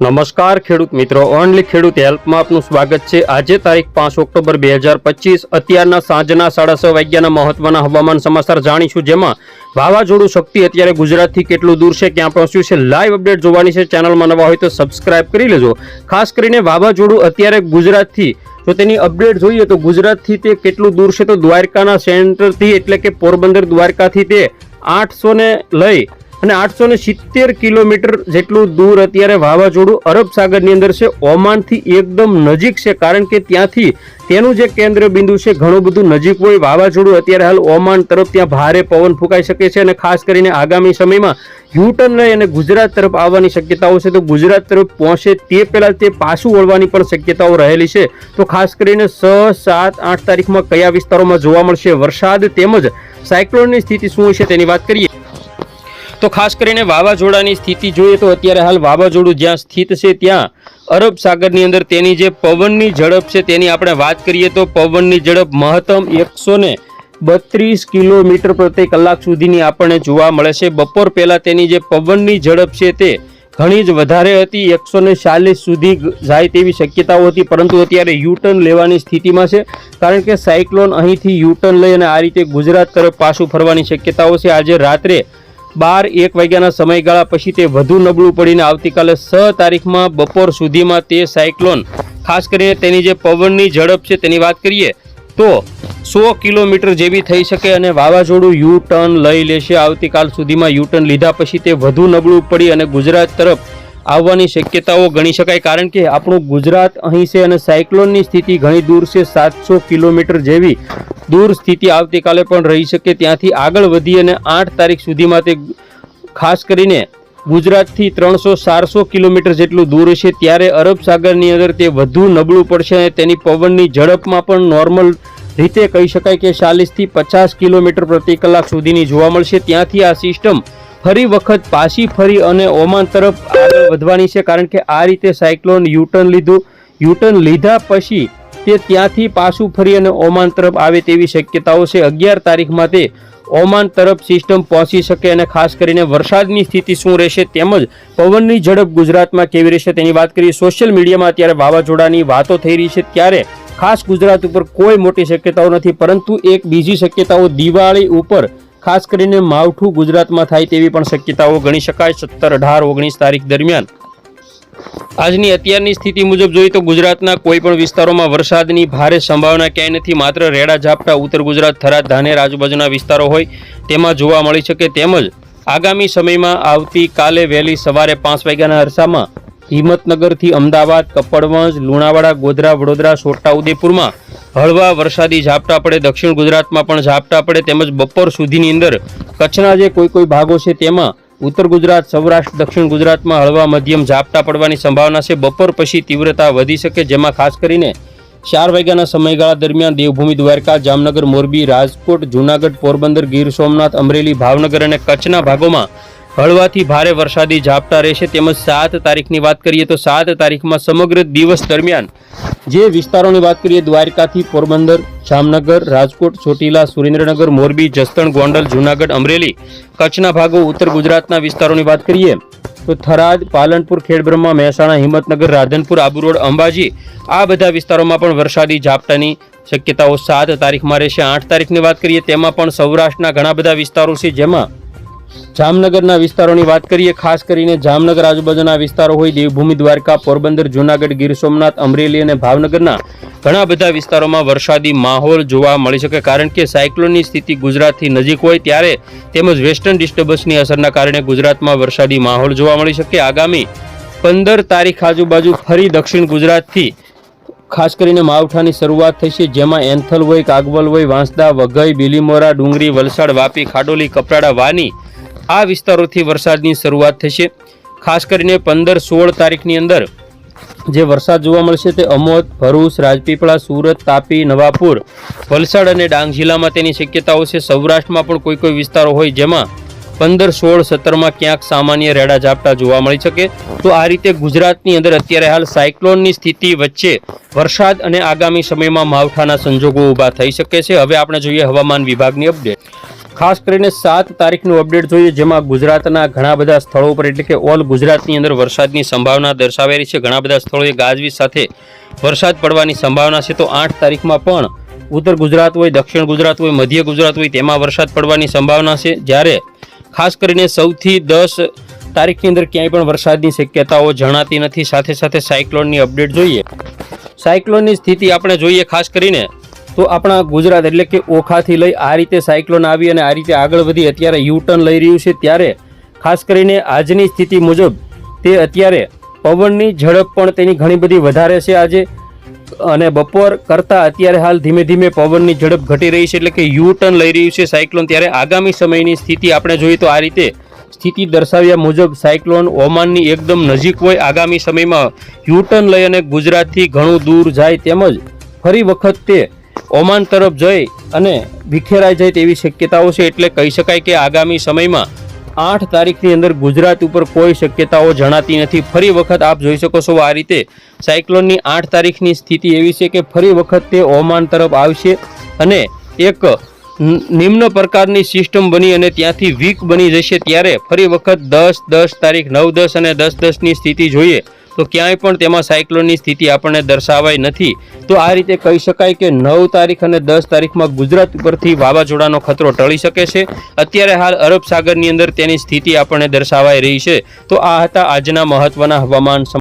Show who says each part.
Speaker 1: નમસ્કાર ખેડૂત મિત્રો, ઓનલી ખેડૂત હેલ્પમાં આપનું સ્વાગત છે. આજે તારીખ પાંચ ઓક્ટોબર બે હજાર પચીસ, અત્યારના સાંજના સાડા છ વાગ્યાના મહત્વના હવામાન સમાચાર જાણીશું, જેમાં વાવાઝોડું શક્તિ અત્યારે ગુજરાતથી કેટલું દૂર છે, ક્યાં પહોંચ્યું છે, લાઈવ અપડેટ જોવાની છે. ચેનલમાં નવા હોય તો સબસ્ક્રાઇબ કરી લેજો. ખાસ કરીને વાવાઝોડું અત્યારે ગુજરાતથી, જો તેની અપડેટ જોઈએ તો ગુજરાતથી તે કેટલું દૂર છે તો દ્વારકાના સેન્ટરથી, એટલે કે પોરબંદર દ્વારકાથી તે આઠસો ને લઈ અને આઠસો ને સિત્તેર કિલોમીટર જેટલું દૂર અત્યારે વાવાઝોડું અરબ સાગરની અંદર છે. ઓમાનથી એકદમ નજીક છે, કારણ કે ત્યાંથી તેનું જે કેન્દ્ર બિંદુ છે, ઘણું બધું નજીક હોય. વાવાઝોડું અત્યારે હાલ ઓમાન તરફ ત્યાં ભારે પવન ફૂંકાઈ શકે છે અને ખાસ કરીને આગામી સમયમાં યુટર્ન લઈ અને ગુજરાત તરફ આવવાની શક્યતાઓ છે. તો ગુજરાત તરફ પહોંચે તે પહેલાં તે પાછું વળવાની પણ શક્યતાઓ રહેલી છે. તો ખાસ કરીને છ, સાત, આઠ તારીખમાં કયા વિસ્તારોમાં જોવા મળશે વરસાદ તેમજ સાયક્લોનની સ્થિતિ શું છે તેની વાત કરીએ. તો ખાસ કરીને વાવાઝોડાની સ્થિતિ જોઈએ તો અત્યારે હાલ વાવાઝોડું જ્યાં સ્થિત છે ત્યાં અરબ સાગરની અંદર તેની જે પવનની ઝડપ છે તેની આપણે વાત કરીએ તો પવનની ઝડપ મહત્તમ એકસો બત્રીસ કિલોમીટર પ્રતિ કલાક સુધીની આપણને જોવા મળે છે. બપોર પહેલાં તેની જે પવનની ઝડપ છે તે ઘણી જ વધારે હતી. એકસો ચાલીસ સુધી જાય તેવી શક્યતાઓ હતી, પરંતુ અત્યારે યુટર્ન લેવાની સ્થિતિમાં છે. કારણ કે સાયક્લોન અહીંથી યુટર્ન લઈ અને આ રીતે ગુજરાત તરફ પાછું ફરવાની શક્યતાઓ છે. આજે રાત્રે બાર એક વાગ્યાના સમયગાળા પછી તે વધુ નબળું પડીને આવતીકાલે છ તારીખમાં બપોર સુધીમાં તે સાયક્લોન, ખાસ કરીને તેની જે પવનની ઝડપ છે તેની વાત કરીએ, તો સો કિલોમીટર જેવી થઈ શકે અને વાવાઝોડું યુ ટર્ન લઈ લેશે. આવતીકાલ સુધીમાં યુ ટર્ન લીધા પછી તે વધુ નબળું પડી અને ગુજરાત તરફ આવવાની શક્યતાઓ ગણી શકાય કારણ કે આપણું ગુજરાત અહીં છે અને સાયક્લોનની સ્થિતિ ઘણી દૂર છે, સાતસો કિલોમીટર જેવી દૂર સ્થિતિ આવતીકાલે પણ રહી શકે. ત્યાંથી આગળ વધી અને આઠ તારીખ સુધીમાં તે ખાસ કરીને ગુજરાતથી ત્રણસો, ચારસો કિલોમીટર જેટલું દૂર છે ત્યારે અરબ સાગરની અંદર તે વધુ નબળું પડશે અને તેની પવનની ઝડપમાં પણ નોર્મલ રીતે કહી શકાય કે ચાલીસથી પચાસ કિલોમીટર પ્રતિ કલાક સુધીની જોવા મળશે. ત્યાંથી આ સિસ્ટમ ફરી વખત પાછી ફરી અને ઓમાન તરફ આગળ વધવાની છે, કારણ કે આ રીતે સાયક્લોન યુટર્ન લીધું. યુટર્ન લીધા પછી તે ત્યાંથી પાછું ફરી અને ઓમાન તરફ આવે તેવી શક્યતાઓ છે. અગિયાર તારીખમાં તે ઓમાન તરફ સિસ્ટમ પહોંચી શકે અને ખાસ કરીને વરસાદની સ્થિતિ શું રહેશે તેમજ પવનની ઝડપ ગુજરાતમાં કેવી રહેશે તેની વાત કરીએ. સોશિયલ મીડિયામાં અત્યારે વાવાઝોડાની વાતો થઈ રહી છે. ત્યારે ખાસ ગુજરાત ઉપર કોઈ મોટી શક્યતાઓ નથી, પરંતુ એક બીજી શક્યતાઓ દિવાળી ઉપર ખાસ કરીને માવઠું ગુજરાતમાં થાય તેવી પણ શક્યતાઓ ગણી શકાય. સત્તર અઢાર ઓગણીસ તારીખ દરમિયાન. આજની અત્યારની સ્થિતિ મુજબ જોઈએ તો ગુજરાતના કોઈપણ વિસ્તારોમાં વરસાદની ભારે સંભાવના ક્યાંય નથી. માત્ર રેડા, ઝાપટા, ઉત્તર ગુજરાત, થરાદ, ધાનેર આજુબાજુના વિસ્તારો હોય તેમાં જોવા મળી શકે તેમજ આગામી સમયમાં આવતીકાલે વહેલી સવારે પાંચ વાગ્યાના અરસામાં હિંમતનગરથી અમદાવાદ, કપડવંજ, લુણાવાડા, ગોધરા, વડોદરા છોટાઉદેપુરમાં હળવા વરસાદી ઝાપટા પડે, દક્ષિણ ગુજરાતમાં પણ ઝાપટા પડે તેમજ બપોર સુધીની અંદર કચ્છના જે કોઈ કોઈ ભાગો છે તેમાં ઉત્તર ગુજરાત, સૌરાષ્ટ્ર, દક્ષિણ ગુજરાતમાં હળવા મધ્યમ ઝાપટા પડવાની સંભાવના છે. બપોર પછી તીવ્રતા વધી શકે જેમાં ખાસ કરીને ચાર વાગ્યાના સમયગાળા દરમિયાન દેવભૂમિ, દ્વારકા, જામનગર, મોરબી, રાજકોટ, જૂનાગઢ, પોરબંદર, ગીર સોમનાથ, અમરેલી, ભાવનગર અને કચ્છના ભાગોમાં હળવાથી ભારે વરસાદી ઝાપટા રહેશે તેમજ સાત તારીખની વાત કરીએ તો સાત તારીખમાં સમગ્ર દિવસ દરમિયાન જે વિસ્તારોની વાત કરીએ, દ્વારકાથી પોરબંદર, જામનગર, રાજકોટ, ચોટીલા, સુરેન્દ્રનગર, મોરબી, જસદણ, ગોંડલ, જૂનાગઢ, અમરેલી, કચ્છના ભાગો, ઉત્તર ગુજરાતના વિસ્તારોની વાત કરીએ તો થરાદ, પાલનપુર, ખેડબ્રહ્મા, મહેસાણા, હિંમતનગર, રાધનપુર આબુ રોડ અંબાજી, આ બધા વિસ્તારોમાં પણ વરસાદી ઝાપટાની શક્યતાઓ સાત તારીખમાં રહેશે. આઠ તારીખની વાત કરીએ, તેમાં પણ સૌરાષ્ટ્રના ઘણા બધા વિસ્તારો છે જેમાં જામનગરના વિસ્તારોની વાત કરીએ, ખાસ કરીને જામનગર આજુબાજુના વિસ્તારો હોય, દેવભૂમિ, દ્વારકા, પોરબંદર, જૂનાગઢ, ગીર સોમનાથ, અમરેલી અને ભાવનગરના ઘણા બધા વિસ્તારોમાં વરસાદી માહોલ જોવા મળી શકે. કારણ કે સાયક્લોનની સ્થિતિ ગુજરાતથી નજીક હોય ત્યારે તેમજ વેસ્ટર્ન ડિસ્ટર્બન્સની અસરના કારણે ગુજરાતમાં વરસાદી માહોલ જોવા મળી શકે. આગામી પંદર તારીખ આજુબાજુ ફરી દક્ષિણ ગુજરાતથી, ખાસ કરીને માવઠાની શરૂઆત થઈ છે જેમાં એન્થલ હોય, કાગવલ હોય, વાંસદા, વઘઈ, બિલીમોરા, ડુંગરી, વલસાડ, વાપી, ખાડોલી, કપરાડા, વાની આ વિસ્તારોથી વરસાદની શરૂઆત થશે. ખાસ કરીને પંદર સોળ તારીખની અંદર જે વરસાદ જોવા મળશે તે અમોદ, ભરૂચ, રાજપીપળા, સુરત, તાપી, નવાપુર, વલસાડ અને ડાંગ જિલ્લામાં તેની શક્યતાઓ છે. સૌરાષ્ટ્રમાં પણ કોઈ કોઈ વિસ્તારો હોય જેમાં પંદર સોળ સત્તરમાં ક્યાંક સામાન્ય રેડા ઝાપટા જોવા મળી શકે. તો આ રીતે ગુજરાતની અંદર અત્યારે હાલ સાયક્લોનની સ્થિતિ વચ્ચે વરસાદ અને આગામી સમયમાં માવઠાના સંજોગો ઊભા થઈ શકે છે. હવે આપણે જોઈએ હવામાન વિભાગની અપડેટ. ખાસ કરીને સાત તારીખનું અપડેટ જોઈએ, જેમાં ગુજરાતના ઘણા બધા સ્થળો પર એટલે કે ઓલ ગુજરાતની અંદર વરસાદની સંભાવના દર્શાવેલી છે. ઘણા બધા સ્થળોએ ગાજવીજ સાથે વરસાદ પડવાની સંભાવના છે. તો આઠ તારીખમાં પણ ઉત્તર ગુજરાત હોય, દક્ષિણ ગુજરાત હોય, મધ્ય ગુજરાત હોય, તેમાં વરસાદ પડવાની સંભાવના છે. જ્યારે ખાસ કરીને સૌથી દસ તારીખની અંદર ક્યાંય પણ વરસાદની શક્યતાઓ જણાતી નથી. સાથે સાથે સાયક્લોનની અપડેટ જોઈએ. સાયક્લોનની સ્થિતિ આપણે જોઈએ ખાસ કરીને તો આપણા ગુજરાત એટલે કે ઓખાથી લઈ આ રીતે સાયક્લોન આવી અને આ રીતે આગળ વધી અત્યારે યુટર્ન લઈ રહ્યું છે ત્યારે ખાસ કરીને આજની સ્થિતિ મુજબ તે અત્યારે પવનની ઝડપ પણ તેની ઘણી બધી વધારે છે આજે. અને બપોર કરતાં અત્યારે હાલ ધીમે ધીમે પવનની ઝડપ ઘટી રહી છે એટલે કે યુટર્ન લઈ રહ્યું છે સાયક્લોન. ત્યારે આગામી સમયની સ્થિતિ આપણે જોઈએ તો આ રીતે સ્થિતિ દર્શાવ્યા મુજબ સાયક્લોન ઓમાનની એકદમ નજીક હોય. આગામી સમયમાં યુટર્ન લઈ અને ગુજરાતથી ઘણું દૂર જાય તેમજ ફરી વખત તે ઓમાન તરફ જઈ અને વિખેરાઈ જાય તેવી શક્યતાઓ છે એટલે કહી શકાય કે આગામી સમયમાં આઠ તારીખની અંદર ગુજરાત ઉપર કોઈ શક્યતાઓ જણાતી નથી. ફરી વખત આપ જોઈ શકો છો આ રીતે સાયક્લોનની આઠ તારીખની સ્થિતિ એવી છે કે ફરી વખત તે ઓમાન તરફ આવશે અને એક નિમ્ન પ્રકારની સિસ્ટમ બની અને ત્યાંથી વીક બની જશે. ત્યારે ફરી વખત દસ દસ તારીખ, નવ, દસ અને દસ, દસની સ્થિતિ જોઈએ. તો ક્યાંય પણ તેમાં સાયક્લોનની સ્થિતિ આપણને દર્શાવાઈ નથી. તો આ રીતે કહી શકાય કે નવ તારીખ અને દસ તારીખમાં ગુજરાત ઉપરથી વાવાઝોડાનો ખતરો ટળી શકે છે. અત્યારે હાલ અરબ સાગરની અંદર તેની સ્થિતિ આપણને દર્શાવાઈ રહી છે. તો આ હતા આજના મહત્વના હવામાન